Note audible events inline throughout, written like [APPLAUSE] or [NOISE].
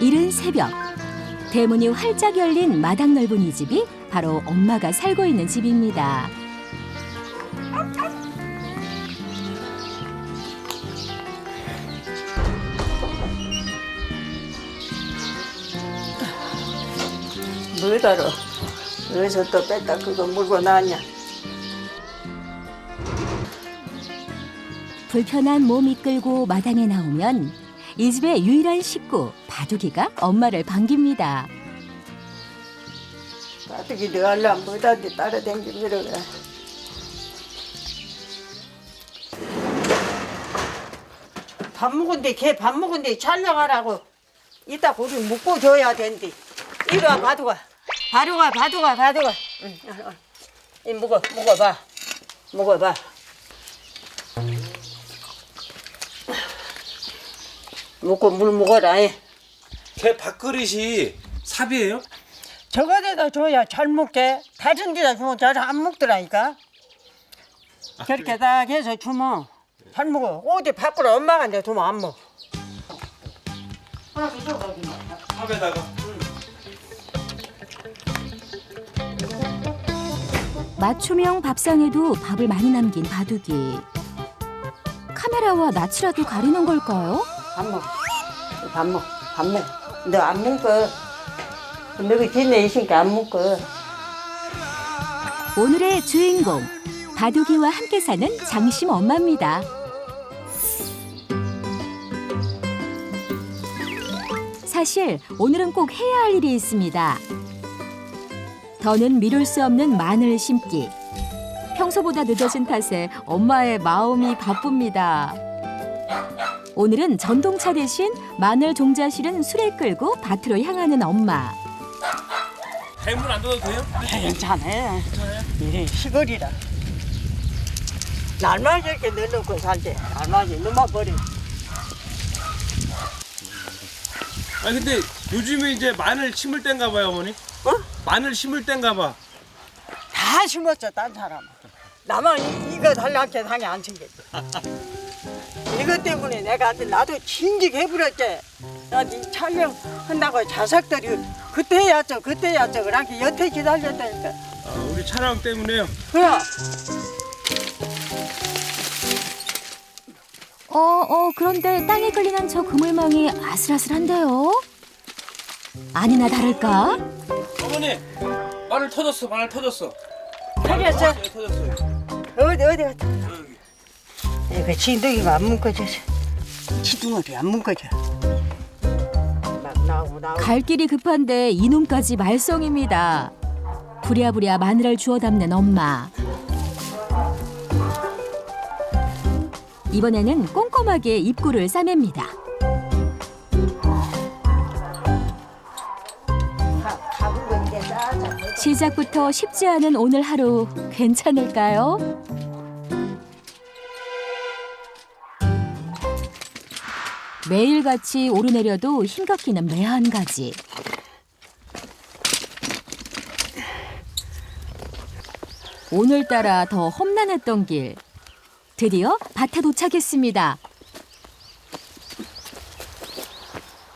이른 새벽 대문이 활짝 열린 마당 넓은 이 집이 바로 엄마가 살고 있는 집입니다. 뭐다로 어디서 또 뺐다 그거 물고 나왔냐 불편한 몸 이끌고 마당에 나오면 이 집의 유일한 식구 바둑이가 엄마를 반깁니다. 가뜩이 너 알람 뭐다디 따라댕기고 그러가 밥 먹은데 걔 밥 먹은데 촬영하라고. 이따 우리 묵고 줘야 된디. 이리 와 바둑아. 바둑아 바둑아 바둑아. 응, 어, 어. 이 먹어 먹어봐. 먹어봐. 먹고 물 먹어라 이. 걔 밥그릇이 삽이에요? 저거 데다 줘야 잘 먹게. 다른 데다 주면 잘 안 먹더라니까. 그렇게 딱 해서 주면 잘 먹어. 어디 밖으로 엄마가 내 주면 안 먹어. 하나씩 줘 거기 삽에다가? 맞춤형 밥상에도 밥을 많이 남긴 바둑이. 카메라와 낯이라도 가리는 걸까요? 밥 먹어. 밥 먹어. 밥 먹어 너안 먹어 너그 뒤에 있으니까 안 먹어 오늘의 주인공 바둑이와 함께 사는 장심 엄마입니다. 사실 오늘은 꼭 해야 할 일이 있습니다. 더는 미룰 수 없는 마늘 심기. 평소보다 늦어진 탓에 엄마의 마음이 바쁩니다. 오늘은 전동차 대신 마늘 종자 실은 술에 끌고 밭으로 향하는 엄마. 대문 안 둬도 돼요? 괜찮아 이래 시골이라 날만 이렇게 넣어놓고 살때 날만 넣어버려 아니 근데 요즘에 이제 마늘 심을 땐가 봐요 어머니? 어? 마늘 심을 땐가 봐 다 심었어 딴 사람 나만 이, 이거 달라게 상에 안 챙겼지 [LAUGHS] 이것 때문에 내가 한테 나도 진직해버렸지. 나네 촬영한다고 자석들이 그때 해야죠 그때 해야죠. 그렇게 여태 기다렸다니까. 아, 우리 촬영 때문에요? 그래 어, 어, 그런데 땅에 걸리는 저 그물망이 아슬아슬한데요? 아니나 다를까? 어머니 마늘 터졌어 마늘 터졌어. 터졌어 네, 터졌어요. 어디 어디 갔다 이거 진드기가 안 묶어져서 지둥어리 안 묶어져 막 나오고 나오고 갈 길이 급한데 이놈까지 말썽입니다. 부랴부랴 마늘을 주워 담는 엄마. 이번에는 꼼꼼하게 입구를 싸맵니다. 가- 이제 시작부터 쉽지 않은 오늘 하루 괜찮을까요? 매일같이 오르내려도 힘겹기는 매한 가지. 오늘따라 더 험난했던 길. 드디어 밭에 도착했습니다.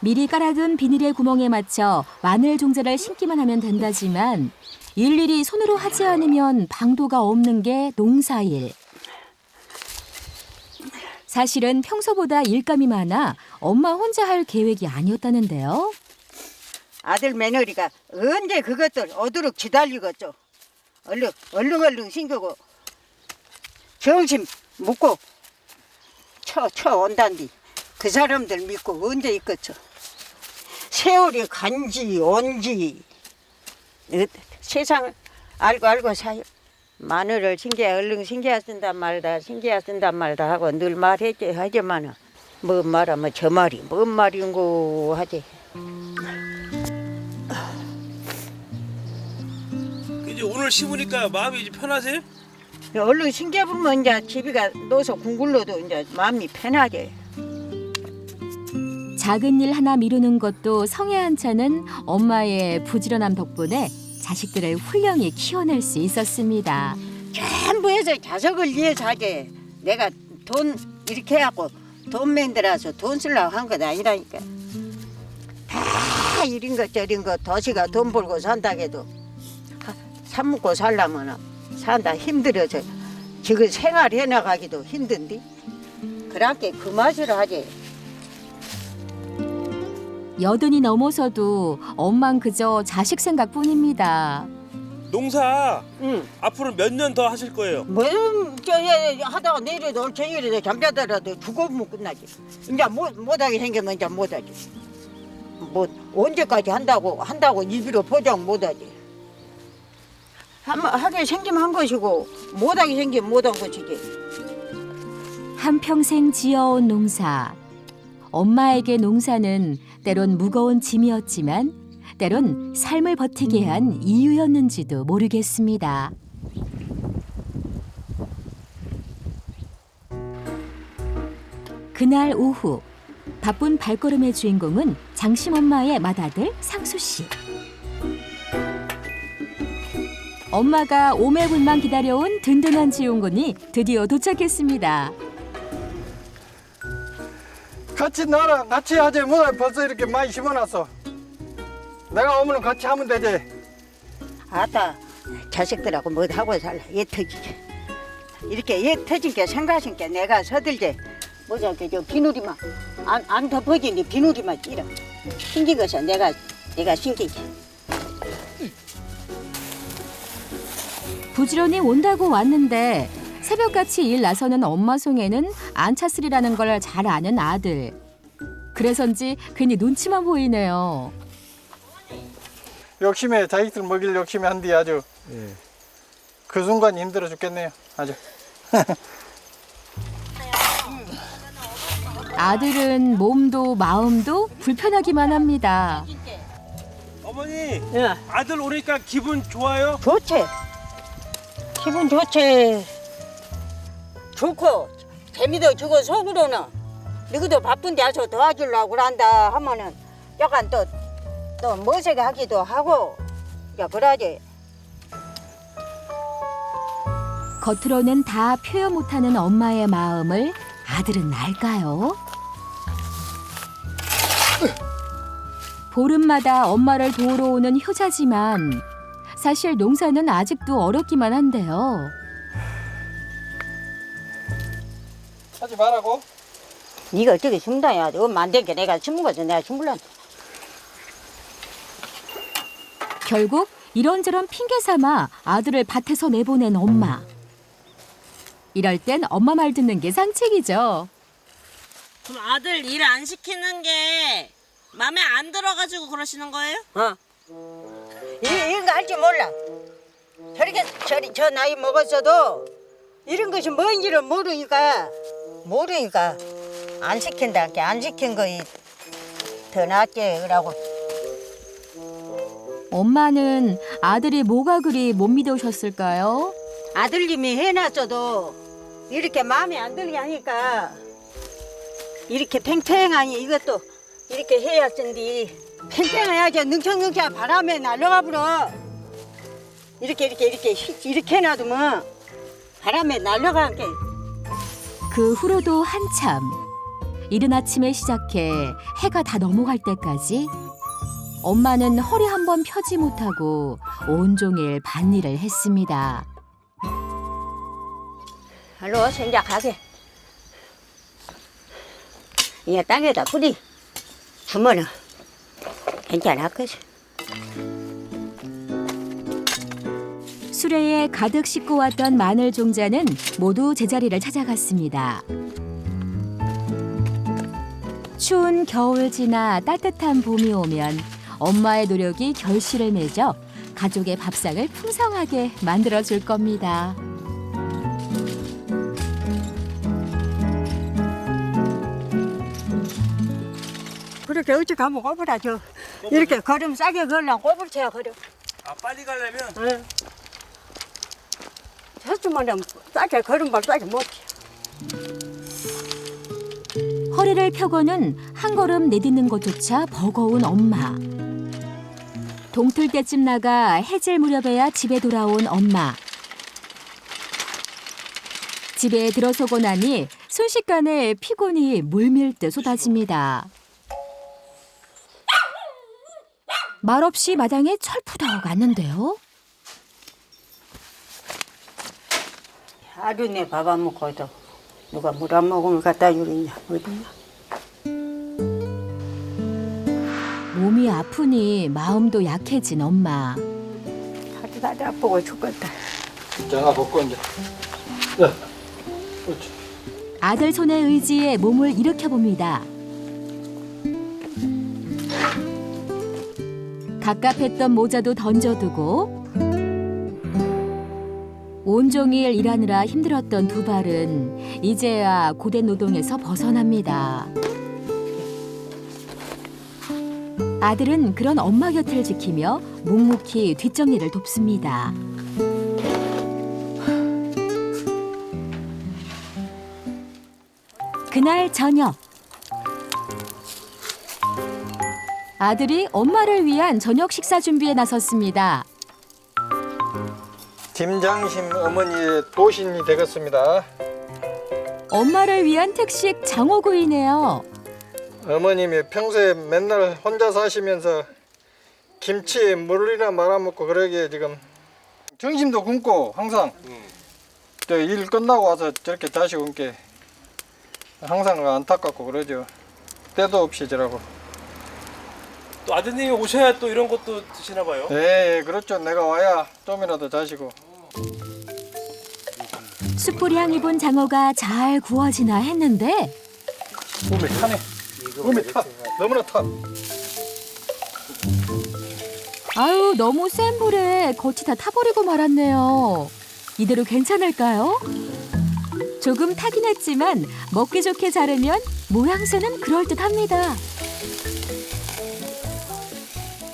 미리 깔아둔 비닐의 구멍에 맞춰 마늘 종자를 심기만 하면 된다지만 일일이 손으로 하지 않으면 방도가 없는 게 농사일. 사실은 평소보다 일감이 많아 엄마 혼자 할 계획이 아니었다는데요. 아들 며느리가 언제 그것들 어두룩 기다리겠죠. 얼른 얼른 얼른 신겨고 정신 묻고 쳐, 쳐 온단디. 그 사람들 믿고 언제 있겠죠. 세월이 간지 온지. 어, 세상을 알고 알고 사요 마늘을 신기야 얼른 신기야 쓴단 말다 신기야 쓴단 말다 하고 늘 말했지 하지만은 뭔 말하면 저 말이 뭔 말인고 하지 이제 오늘 심으니까 마음이 이제 편하세요? 얼른 신기해 보면 이제 집이가 넣어서 궁굴러도 이제 마음이 편하지. 작은 일 하나 미루는 것도 성에 한차는 엄마의 부지런함 덕분에 자식들을 훌륭히 키워낼 수 있었습니다. 전부 해서 자석을 하지. 내가 돈 이렇게 해갖고 돈 만들어서 돈 쓰려고 한 건 아니라니까. 다 이런 것 저런 것 도시가 돈 벌고 산다게도 사 먹고 살려면 산다 힘들어져 지금 생활해 나가기도 힘든데 그렇게 그 맛으로 하지 여든이 넘어서도 엄만 그저 자식 생각뿐입니다. 농사 응. 앞으로 몇 년 더 하실 거예요? 뭐저 하다가 내일에도 올 저녁에도 잠자더라도 죽어보면 끝나지 이제 못, 못하게 생기면 이제 못하지 뭐 언제까지 한다고 한다고 입으로 보장 못하지 한번 하게 생기면 한 것이고 못하게 생기면 못한 것이지 한평생 지어온 농사. 엄마에게 농사는 때론 무거운 짐이었지만 때론 삶을 버티게 한 이유였는지도 모르겠습니다. 그날 오후 바쁜 발걸음의 주인공은 장심 엄마의 맏아들 상수 씨. 엄마가 오매불만 기다려온 든든한 지용군이 드디어 도착했습니다. 같이 나랑 같이 하지. 뭐야 벌써 이렇게 많이 심어놨어. 내가 오면 같이 하면 되지. 아따 자식들하고 뭐 하고 살라 얘 터지게 이렇게 얘 터지게 생각하니까 내가 서들게. 뭐자 그저 비누리만. 안, 안 덮어지니 비누리만 찌라 신긴 것은 내가 내가 신기게. 부지런히 온다고 왔는데 새벽같이 일 나서는 엄마 송에는 안 찼으리라는 걸 잘 아는 아들. 그래서인지 괜히 눈치만 보이네요. 욕심에 자식들 먹일 욕심에 한뒤 아주 그 순간 힘들어 죽겠네요 아주 [LAUGHS] 아들은 몸도 마음도 불편하기만 합니다. 어머니 예 아들 오니까 기분 좋아요? 좋지 기분 좋지 좋고 재미도 주고 속으로는 너희도 바쁜데 와서 도와주려고 그런다 하면은 약간 또또 멋지게 하기도 하고 야 그러지 겉으로는 다 표현 못하는 엄마의 마음을 아들은 알까요? 보름마다 엄마를 도우러 오는 효자지만 사실 농사는 아직도 어렵기만 한데요. 하지 말라고 네가 어떻게 심다야 엄마 안된 게 내가 심은 거지 내가 심을란 결국 이런저런 핑계 삼아 아들을 밭에서 내보낸 엄마. 이럴 땐 엄마 말 듣는 게 상책이죠. 그럼 아들 일 안 시키는 게 마음에 안 들어가지고 그러시는 거예요? 어. 이, 이런 거할줄 몰라. 저렇게 저리 저 나이 먹었어도 이런 것이 뭔지를 모르니까 모르니까 안 시킨다. 안 시킨 거이 더 그러고. 엄마는 아들이 뭐가 그리 못 믿으셨을까요? 아들님이 해놨어도 이렇게 마음에 안 들게 하니까 이렇게 팽팽하니 이것도 이렇게 해야 쓴디 팽팽해야지 능청능청 바람에 날려가 불어 이렇게 이렇게 이렇게 휘- 이렇게 해놔두면 바람에 날려가게 그 후로도 한참. 이른 아침에 시작해 해가 다 넘어갈 때까지 엄마는 허리 한 번 펴지 못하고 온종일 밭일을 했습니다. 알로 생각하게. 이 땅에다 뿌리 주면은 괜찮을 것이 수레에 가득 싣고 왔던 마늘 종자는 모두 제자리를 찾아갔습니다. 추운 겨울 지나 따뜻한 봄이 오면 엄마의 노력이 결실을 맺어 가족의 밥상을 풍성하게 만들어 줄 겁니다. 그렇게 어찌 가면 저 이렇게 걸음 싸게 걸려 꼬불 쳐야 걸어. 아 빨리 가려면 응. 했으면 싸게 걸음발 싸게 못해 허리를 펴고는 한 걸음 내딛는 것조차 버거운 엄마. 동틀 때쯤 나가 해질 무렵에야 집에 돌아온 엄마. 집에 들어서고 나니 순식간에 피곤이 물밀듯 쏟아집니다. 말없이 마당에 철푸덕 앉는데요. 하루네 밥안 먹고도 누가 물 안 먹으면 갖다 주겠냐 어디냐 몸이 아프니 마음도 약해진 엄마. 다리 다리 아프고 죽겠다 장아 벗고 이제. 자, 그렇지. 아들 손에 의지해 몸을 일으켜 봅니다. 갑갑했던 모자도 던져두고 온종일 일하느라 힘들었던 두 발은 이제야 고된 노동에서 벗어납니다. 아들은 그런 엄마 곁을 지키며 묵묵히 뒷정리를 돕습니다. 그날 저녁 아들이 엄마를 위한 저녁 식사 준비에 나섰습니다. 김장심 어머니의 도신이 되겠습니다. 엄마를 위한 특식 장어구이네요. 어머님이 평소에 맨날 혼자 사시면서 김치에 물이나 말아먹고 그러기에 지금 정심도 굶고 항상 저일 끝나고 와서 저렇게 자식 굶게 항상 안타깝고 그러죠. 때도 없이 저라고. 또 아드님이 오셔야 또 이런 것도 드시나 봐요. 예, 예, 그렇죠. 내가 와야 좀이라도 자시고. 숯불 향 입은 장어가 잘 구워지나 했는데 몸에 타네. 몸에 타. 너무나 타. 아유 너무 센 불에 겉이 다 타버리고 말았네요. 이대로 괜찮을까요? 조금 타긴 했지만 먹기 좋게 자르면 모양새는 그럴듯합니다.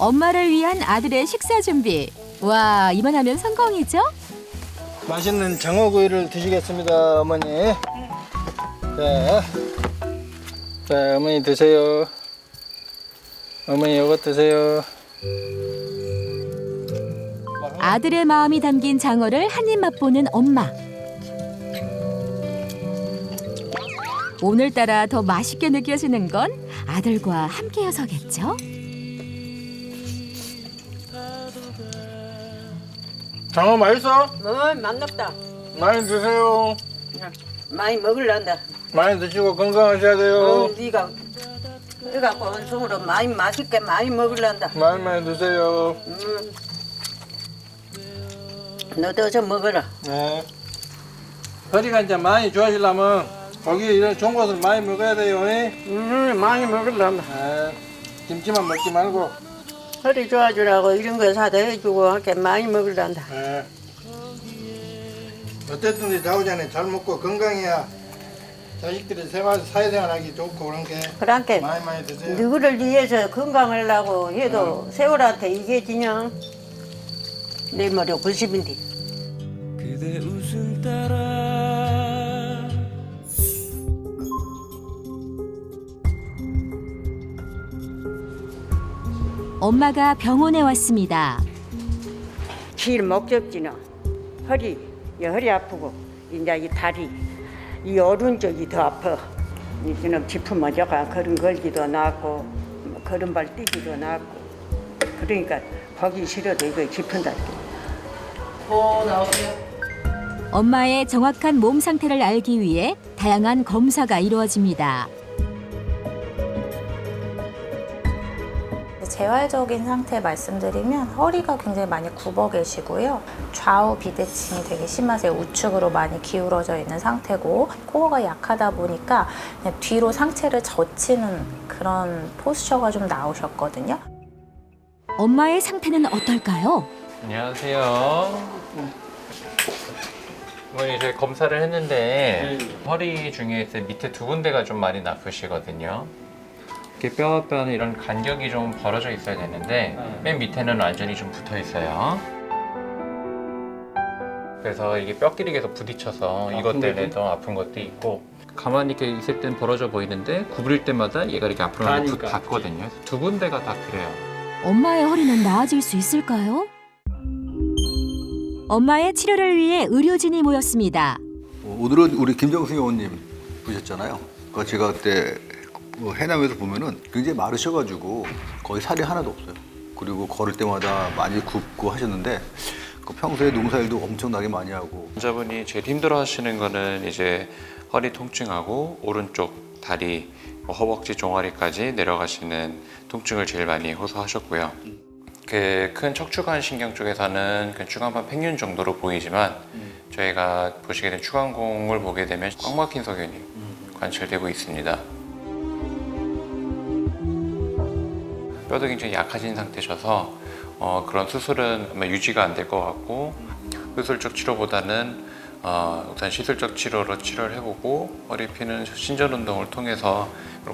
엄마를 위한 아들의 식사 준비. 와 이만하면 성공이죠? 맛있는 장어구이를 드시겠습니다, 어머니. 자, 자, 어머니 드세요. 어머니 이거 드세요. 아들의 마음이 담긴 장어를 한 입 맛보는 엄마. 오늘따라 더 맛있게 느껴지는 건 아들과 함께여서겠죠? 장어 맛있어? 어 만납다 많이 드세요. 많이 먹을란다 많이 드시고 건강하셔야 어, 돼요. 네가 그래갖고 원숭으로 많이 맛있게 많이 먹을란다 많이 많이 드세요. 음. 너도 좀 먹어라 네. 허리가 이제 많이 좋아지려면 고기 이런 좋은 것을 많이 먹어야 돼요. 예? 음 많이 먹을란다 네. 김치만 먹지 말고. 허리 좋아지라고 이런 거 사다 해주고 할게 많이 먹을란다 네. 어쨌든 자우자네 잘 먹고 건강해야 자식들이 생활 사회생활하기 좋고 그런 게 그렇게 많이 많이 드세요. 누구를 위해서 건강하려고 해도 세월한테 이게 지냐 내 머리 90인데 그대 웃음 따라 엄마가 병원에 왔습니다. 길 목적지는 허리, 이 허리 아프고 이제 이 다리, 이 오른쪽이 더 아파. 이제는 지품 먼저가 걸음 걸기도 낫고 걸음발 뛰기도 낫고 그러니까 거기 싫어도 이거 깊은다. 엄마의 정확한 몸 상태를 알기 위해 다양한 검사가 이루어집니다. 재활적인 상태 말씀드리면 허리가 굉장히 많이 굽어 계시고요. 좌우 비대칭이 되게 심하세요. 우측으로 많이 기울어져 있는 상태고 코어가 약하다 보니까 그냥 뒤로 상체를 젖히는 그런 포스처가 좀 나오셨거든요. 엄마의 상태는 어떨까요? 안녕하세요. 어머니 저희 검사를 했는데 허리 중에서 밑에 두 군데가 좀 많이 나쁘시거든요. 이렇게 뼈와 뼈는 이런 간격이 좀 벌어져 있어야 되는데 맨 밑에는 완전히 좀 붙어 있어요. 그래서 이게 뼈끼리 계속 부딪혀서 이것 때문에 더 아픈 것도 있고 가만히 이렇게 있을 땐 벌어져 보이는데 구부릴 때마다 얘가 이렇게 앞으로 붙- 닿거든요. 두 군데가 다 그래요. 엄마의 허리는 나아질 수 있을까요? 엄마의 치료를 위해 의료진이 모였습니다. 오늘은 우리 김정승 의원님 보셨잖아요. 그 제가 그때 뭐 해남에서 보면은 굉장히 마르셔가지고 거의 살이 하나도 없어요. 그리고 걸을 때마다 많이 굽고 하셨는데 그 평소에 농사일도 엄청나게 많이 하고 환자분이 제일 힘들어 하시는 거는 이제 허리 통증하고 오른쪽 다리, 뭐 허벅지 종아리까지 내려가시는 통증을 제일 많이 호소하셨고요. 그 큰 척추관 신경 쪽에서는 그 추간판 팽윤 정도로 보이지만 저희가 보시게 된 추간공을 보게 되면 꽉 막힌 석연이 관찰되고 있습니다. 뼈도 굉장히 약해진 상태셔서 어, 그런 수술은 아마 유지가 안 될 것 같고 수술적 치료보다는 어, 우선 시술적 치료로 치료를 해보고 허리 피는 신전 운동을 통해서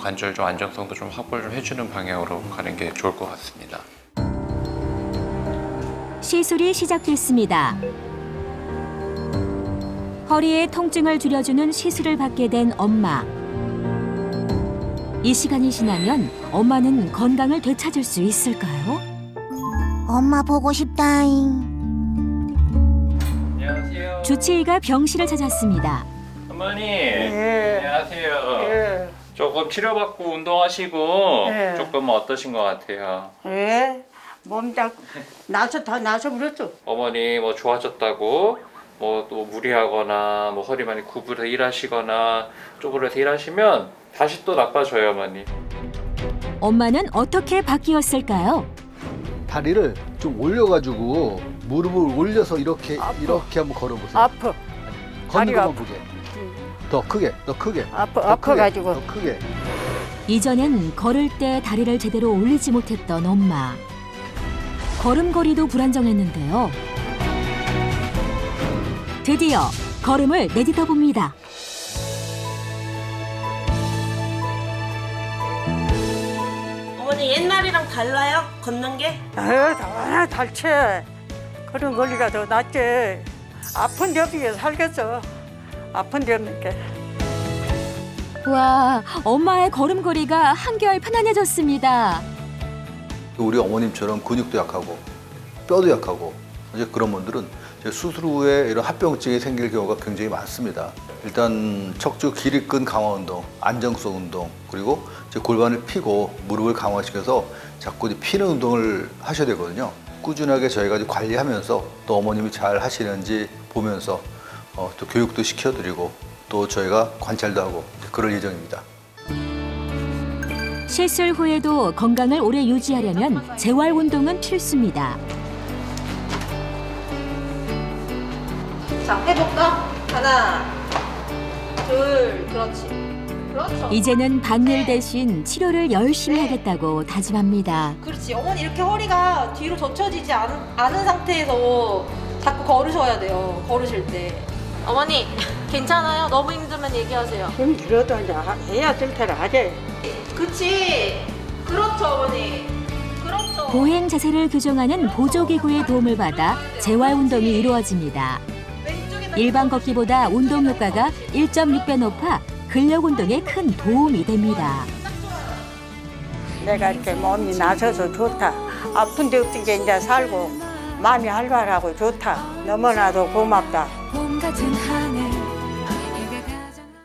관절 좀 안정성도 좀 확보를 좀 해주는 방향으로 가는 게 좋을 것 같습니다. 시술이 시작됐습니다. 허리의 통증을 줄여주는 시술을 받게 된 엄마. 이 시간이 지나면 엄마는 건강을 되찾을 수 있을까요? 엄마 보고 싶다잉. 안녕하세요. 주치의가 병실을 찾았습니다. 어머니. 예. 안녕하세요. 예. 조금 치료받고 운동하시고 예. 조금 어떠신 것 같아요? 예. 몸딱 나서 다 나서 버렸어. 어머니 뭐 좋아졌다고 뭐 또 무리하거나 뭐 허리 많이 구부려서 일하시거나 쪼그려서 일하시면 다시 또 나빠져요 어머니 엄마는 어떻게 바뀌었을까요? 다리를 좀 올려가지고 무릎을 올려서 이렇게 아파. 이렇게 한번 걸어보세요. 아파. 걷는 다리가 것만 보게. 더 크게, 더 크게. 아파 더 아파가지고. 크게, 더 크게. 이전엔 걸을 때 다리를 제대로 올리지 못했던 엄마. 걸음걸이도 불안정했는데요. 드디어 걸음을 내딛어 봅니다. 어머니 옛날이랑 달라요? 걷는 게? 아, 다 달체. 그런 권리가 더 낫지. 아픈 데 없게 살겠어. 아픈 게. 와, 엄마의 걸음걸이가 한결 편안해졌습니다. 우리 어머님처럼 근육도 약하고 뼈도 약하고 이제 그런 분들은 수술 후에 이런 합병증이 생길 경우가 굉장히 많습니다. 일단 척추 기립근 강화 운동, 안정성 운동, 그리고 이제 골반을 피고 무릎을 강화시켜서 자꾸 피는 운동을 하셔야 되거든요. 꾸준하게 저희가 관리하면서 또 어머님이 잘 하시는지 보면서 어, 또 교육도 시켜드리고 또 저희가 관찰도 하고 그럴 예정입니다. 시술 후에도 건강을 오래 유지하려면 재활 운동은 필수입니다. 자, 해볼까? 하나, 둘, 그렇지. 그렇죠. 이제는 반일 대신 치료를 열심히 하겠다고 다짐합니다. 그렇지. 어머니 이렇게 허리가 뒤로 젖혀지지 않은, 않은 상태에서 자꾸 걸으셔야 돼요. 걸으실 때. 어머니, [LAUGHS] 괜찮아요? 너무 힘들면 얘기하세요. 좀 들어도 이제 하- 해야 될 테라 하지. 그치. 그렇죠, 어머니. 그렇죠. 보행 자세를 교정하는 보조기구의 도움을 받아 재활 운동이 이루어집니다. 일반 걷기보다 운동 효과가 1.6배 높아 근력 운동에 큰 도움이 됩니다. 내가 이렇게 몸이 나서서 좋다. 아픈 데 없던 게 이제 살고 마음이 활발하고 좋다. 너무나도 고맙다.